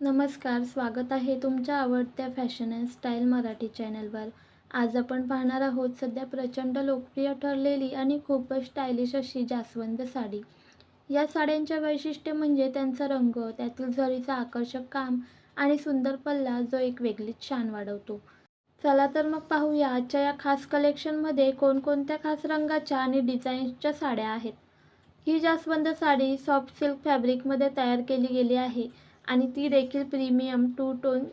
नमस्कार स्वागत आहे तुमच्या आवडत्या फॅशन अँड स्टाईल मराठी चॅनलवर. आज आपण पाहणार आहोत सध्या प्रचंड लोकप्रिय ठरलेली आणि खूपच स्टायलिश अशी जास्वंद साडी. या साड्यांचे वैशिष्ट्य म्हणजे त्यांचा रंग त्यातील झरीचा आकर्षक काम आणि सुंदर पल्ला जो एक वेगळीच शान वाढवतो. चला तर मग पाहूया आजच्या या खास कलेक्शनमध्ये कोणकोणत्या खास रंगाच्या आणि डिझाईन्सच्या साड्या आहेत. ही जास्वंद साडी सॉफ्ट सिल्क फॅब्रिकमध्ये तयार केली गेली आहे. आणि ती देखील प्रीमियम टू टोन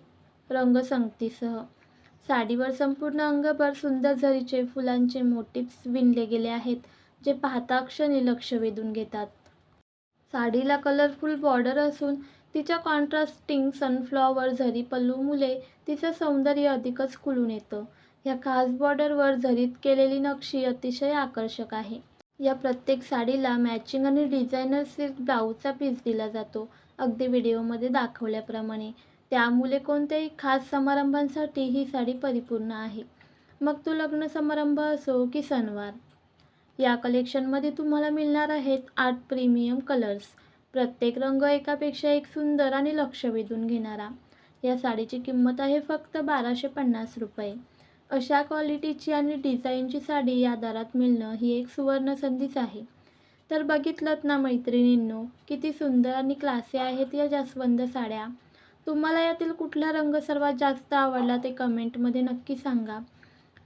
रंगसंगतीसह साडीवर संपूर्ण अंगभर सुंदर झरीचे फुलांचे मोटिप्स विणले गेले आहेत जे पाहता क्षणी लक्ष वेधून घेतात. साडीला कलरफुल बॉर्डर असून तिच्या कॉन्ट्रास्टिंग सनफ्लॉवर झरी पल्लूमुळे तिचं सौंदर्य अधिकच खुलून येतं. ह्या खास बॉर्डरवर झरीत केलेली नक्षी अतिशय आकर्षक आहे. या प्रत्येक साडीला मॅचिंग आणि डिझायनर सिल्क ब्लाऊजचा पीस दिला जातो. अगदी व्हिडिओमध्ये दाखवल्याप्रमाणे. त्यामुळे कोणत्याही खास समारंभांसाठी ही साडी परिपूर्ण आहे. मग तो लग्न समारंभ असो की सणवार. या कलेक्शनमध्ये तुम्हाला मिळणार आहेत आठ प्रीमियम कलर्स प्रत्येक रंग एकापेक्षा एक सुंदर आणि लक्ष वेधून घेणारा. या साडीची किंमत आहे फक्त बाराशे पन्नास रुपये. अशा क्वालिटीची आणि डिझाईनची साडी या दरात मिळणं ही एक सुवर्ण संधीच आहे. तर बघितलं ना मैत्रिणींनो किती सुंदर आणि क्लासी आहेत या जास्वंद साड्या. तुम्हाला यातील कुठला रंग सर्वात जास्त आवडला ते कमेंटमध्ये नक्की सांगा.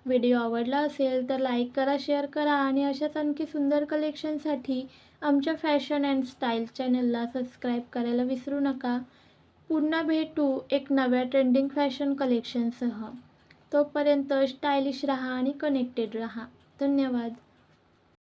व्हिडिओ आवडला असेल तर लाईक करा शेअर करा आणि अशाच आणखी सुंदर कलेक्शनसाठी आमच्या फॅशन अँड स्टाईल चॅनलला सबस्क्राईब करायला विसरू नका. पुन्हा भेटू एक नव्या ट्रेंडिंग फॅशन कलेक्शनसह. तोपर्यंत स्टायलिश राहा आणि कनेक्टेड राहा. धन्यवाद.